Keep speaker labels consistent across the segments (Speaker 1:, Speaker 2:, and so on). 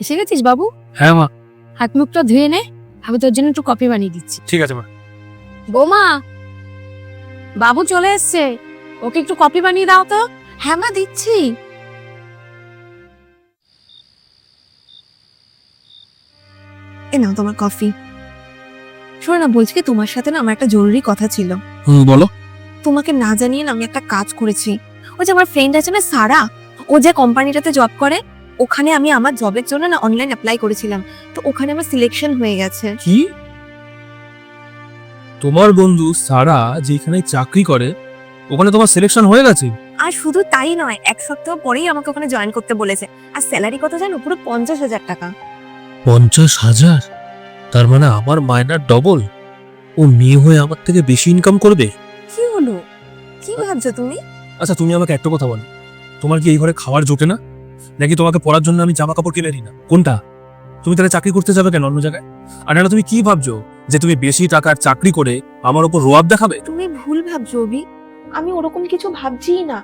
Speaker 1: এসে গেছিস বাবু?
Speaker 2: হ্যাঁ মা।
Speaker 1: হাত মুখটা ধুয়ে নে আমি তোর জন্য একটু কফি বানিয়ে দিচ্ছি।
Speaker 2: ঠিক আছে মা।
Speaker 1: বৌমা বাবু চলে এসছে। ওকে একটু কফি বানিয়ে দাও তো। হ্যাঁ মা দিচ্ছি।
Speaker 3: এ নাও তোমার কফি। শোনো না বলছি কি তোমার সাথে না আমার একটা জরুরি কথা ছিল।
Speaker 2: হুম বলো।
Speaker 3: তোমাকে না জানিয়ে না আমি একটা কাজ করেছি। ওই যে আমার ফ্রেন্ড আছে না সারা ও যে কোম্পানিটাতে জব করে ওখানে আমি আমার জবের জন্য না অনলাইন অ্যাপ্লাই করেছিলাম। তো ওখানে আমার সিলেকশন হয়ে গেছে।
Speaker 2: কি? তোমার বন্ধু সারা যেখানে চাকরি করে ওখানে তোমার সিলেকশন হয়ে গেছে?
Speaker 3: আর শুধু তাই নয় এক সপ্তাহ পরেই আমাকে ওখানে জয়েন করতে বলেছে। আর স্যালারি কত জানো? পুরো পঞ্চাশ হাজার টাকা।
Speaker 2: পঞ্চাশ হাজার? তার মানে আমার মায়নার ডবল ও মেয়ে হয়ে আমার থেকে বেশি ইনকাম করবে?
Speaker 3: কি হলো? কি ভাবছ তুমি?
Speaker 2: আচ্ছা তুমি আমাকে একটা কথা বলো। তোমার কি এই ঘরে খাওয়ার জোটে না? নাকি তোমাকে পড়ার জন্য আমি জামা কাপড় কিনে দিই না? কোনটা? তুমি তাহলে চাকরি করতে যাবে কেন অন্য জায়গায়? আর না তুমি কি ভাবছ যে তুমি বেশি টাকার চাকরি করে আমার উপর রোয়াব দেখাবে?
Speaker 3: তুমি ভুল ভাবছ, অভি। আমি ওরকম কিছু ভাবছিই না।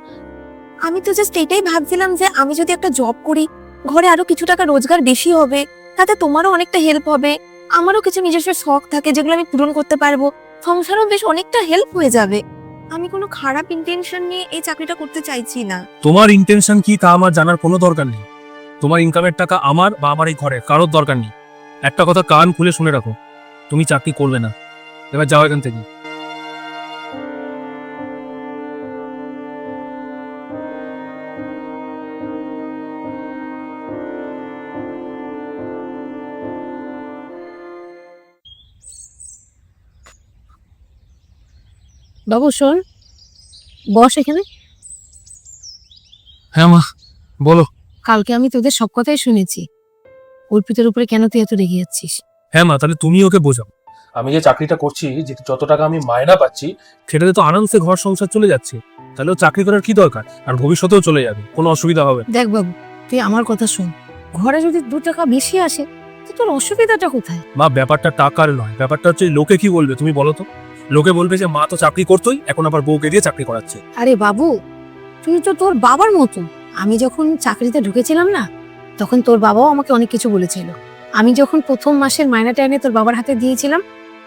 Speaker 3: আমি তো জাস্ট এটাই ভাবছিলাম যে আমি যদি একটা জব করি, ঘরে আরও কিছু টাকা রোজগার বেশি হবে, তাতে তোমারও অনেকটা হেল্প হবে। আমারও কিছু নিজস্ব শখ থাকে যেগুলো আমি পূরণ করতে পারব। সংসারও বেশ অনেকটা হেল্প হয়ে যাবে। আমি কোনো খারাপ ইন্টেনশন নিয়ে এই চাকরিটা করতে চাইছি না।
Speaker 2: তোমার ইন্টেনশন কি তা আমার জানার কোনো দরকার নেই। তোমার ইনকামের টাকা আমার বা আমার এই ঘরে কারোর দরকার নেই। একটা কথা কান খুলে শুনে রাখো। তুমি চাকরি করবে না। এবার যাও এখান থেকে।
Speaker 1: বাবু শোন। বস এখানে।
Speaker 2: হ্যাঁ মা। বলো।
Speaker 1: কালকে আমি তোদের সব কথাই শুনেছি। অর্পিতের উপরে কেন তুই এত রেগে যাচ্ছিস?
Speaker 2: হ্যাঁ মা তাহলে তুমি ওকে বোঝাও। আমি যে চাকরিটা করছি যে যত টাকা আমি মায়না পাচ্ছি সেটাতে তো আরামসে ঘর সংসার চলে যাচ্ছে। তাহলে ও চাকরি করার কি দরকার? আর ভবিষ্যতেও চলে যাবে কোনো অসুবিধা হবে না।
Speaker 1: দেখ বাবু তুই আমার কথা শোন। ঘরে যদি দু টাকা বেশি আসে তো তোর অসুবিধাটা কোথায়?
Speaker 2: মা ব্যাপারটা টাকার নয়। ব্যাপারটা হচ্ছে লোকে কি বলবে তুমি বলো তো। লোকে বলবে যে, মা তো চাকরি করতোই, এখন আবার বউকে দিয়ে চাকরি করাচ্ছে।
Speaker 1: আরে বাবু, তুই তো তোর বাবার মতো আমি যখন চাকরিতে ঢুকেছিলাম না, তখন তোর বাবাও আমাকে অনেক কিছু বলেছিল। আমি যখন প্রথম মাসের মাইনাটা এনে তোর বাবার হাতে দিয়েছিলাম,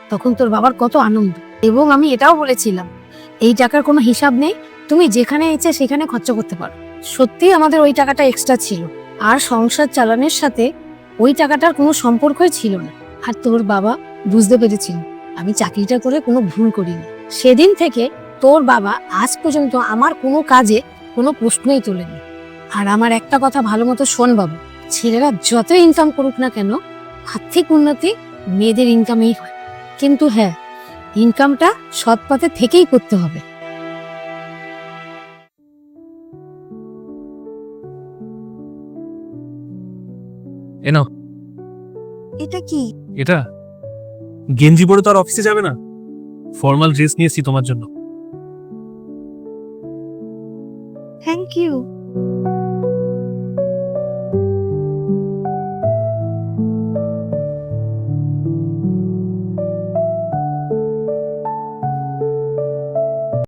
Speaker 1: তখন তোর বাবার কত আনন্দ। এবং আমি এটাও বলেছিলাম, এই টাকার কোনো হিসাব নেই, তুমি যেখানে ইচ্ছে সেখানে খরচ করতে পারো। সত্যি আমাদের ওই টাকাটা এক্সট্রা ছিল। আর সংসার চালানোর সাথে ওই টাকাটার কোনো সম্পর্কই ছিল না। আর তোর বাবা বুঝতে পেরেছিল। আমি চাকরিটা করে কোনো ভুল করিনি। সেদিন থেকে তোর বাবা আজ পর্যন্ত আমার কোনো কাজে কোনো প্রশ্নই তোলেনি। আর আমার একটা কথা ভালো মতো শোন বাবু ছেলেরা যত ইনকাম করুক না কেন আর্থিক উন্নতি মেয়েদের ইনকামেই হয়। কিন্তু হ্যাঁ ইনকামটা সৎ পথে থেকেই করতে হবে।
Speaker 2: এ নাও।
Speaker 3: এটা কি?
Speaker 2: এটা। গেঞ্জি পরে তো আর অফিসে যাবে না। ফর্মাল ড্রেস নিয়েছি তোমার জন্য।
Speaker 3: Thank you